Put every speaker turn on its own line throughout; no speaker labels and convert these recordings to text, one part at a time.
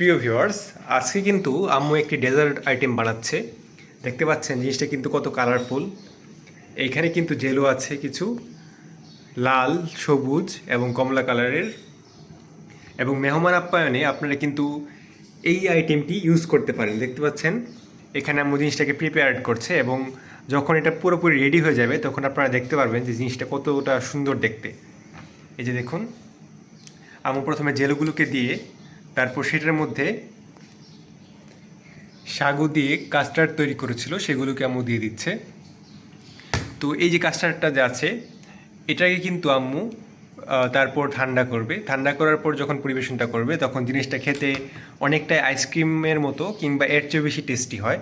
প্রিয় ভিউয়ার্স, আজকে কিন্তু আম্মু একটি ডেজার্ট আইটেম বানাচ্ছে। দেখতে পাচ্ছেন জিনিসটা কিন্তু কত কালারফুল এইখানে কিন্তু জেলো আছে কিছু, লাল, সবুজ এবং কমলা কালারের এবং মেহমান আপ্যায়নে আপনারা কিন্তু এই আইটেমটি ইউজ করতে পারেন। দেখতে পাচ্ছেন, এখানে আম্মু জিনিসটাকে প্রিপেয়ার করছে এবং যখন এটা পুরোপুরি রেডি হয়ে যাবে, তখন আপনারা দেখতে পারবেন যে জিনিসটা কতটা সুন্দর দেখতে। এই যে দেখুন, আম্মু প্রথমে জেলগুলোকে দিয়ে তারপর সেটার মধ্যে সাগু দিয়ে কাস্টার্ড তৈরি করেছিল, সেগুলোকে আম্মু দিয়ে দিচ্ছে। তো এই যে কাস্টার্ডটা যে আছে, এটাকে কিন্তু আম্মু তারপর ঠান্ডা করবে। ঠান্ডা করার পর যখন পরিবেশনটা করবে, তখন জিনিসটা খেতে অনেকটাই আইসক্রিমের মতো কিংবা এর চেয়ে বেশি টেস্টি হয়।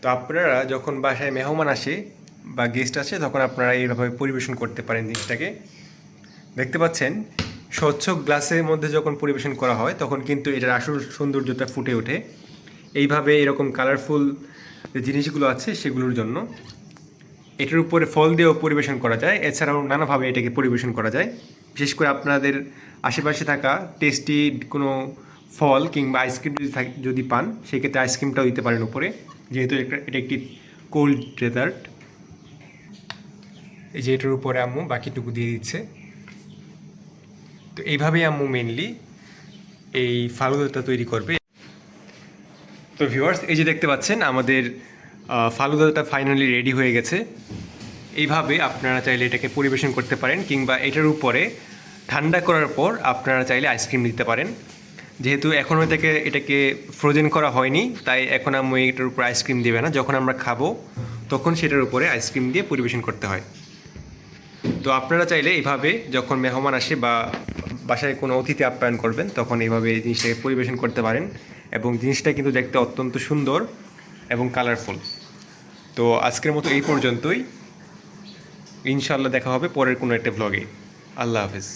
তো আপনারা যখন বাসায় মেহমান আসে বা গেস্ট আসে, তখন আপনারা এইভাবে পরিবেশন করতে পারেন জিনিসটাকে। দেখতে পাচ্ছেন স্বচ্ছ গ্লাসের মধ্যে যখন পরিবেশন করা হয়, তখন কিন্তু এটার আসল সৌন্দর্যটা ফুটে ওঠে। এইভাবে এরকম কালারফুল যে জিনিসগুলো আছে, সেগুলোর জন্য এটার উপরে ফল দিয়েও পরিবেশন করা যায়। এছাড়াও নানাভাবে এটাকে পরিবেশন করা যায়। বিশেষ করে আপনাদের আশেপাশে থাকা টেস্টি কোনো ফল কিংবা আইসক্রিম যদি যদি পান, সেক্ষেত্রে আইসক্রিমটাও দিতে পারেন উপরে। যেহেতু এটা একটি কোল্ড ডেজার্ট এই যে এটার উপরে আম্মু বাকিটুকু দিয়ে দিচ্ছে। তো এইভাবেই আম্মু মেনলি এই ফালুদাটা তৈরি করবে। তো ভিউয়ার্স এই যে দেখতে পাচ্ছেন, আমাদের ফালুদাটা ফাইনালি রেডি হয়ে গেছে। এইভাবে আপনারা চাইলে এটাকে পরিবেশন করতে পারেন, কিংবা এটার উপরে ঠান্ডা করার পর আপনারা চাইলে আইসক্রিম দিতে পারেন। যেহেতু এখনও এটাকে এটাকে ফ্রোজেন করা হয়নি, তাই এখন আম্মু এটার উপর আইসক্রিম দেবে না। যখন আমরা খাব, তখন সেটার উপরে আইসক্রিম দিয়ে পরিবেশন করতে হয়। তো আপনারা চাইলে এইভাবে যখন মেহমান আসে বা বাসায় কোনো অতিথি আপ্যায়ন করবেন, তখন এইভাবে এই জিনিসটাকে পরিবেশন করতে পারেন এবং জিনিসটা কিন্তু দেখতে অত্যন্ত সুন্দর এবং কালারফুল তো আজকের মতো এই পর্যন্তই। ইনশাল্লাহ দেখা হবে পরের কোনো একটা ব্লগে আল্লাহ হাফেজ।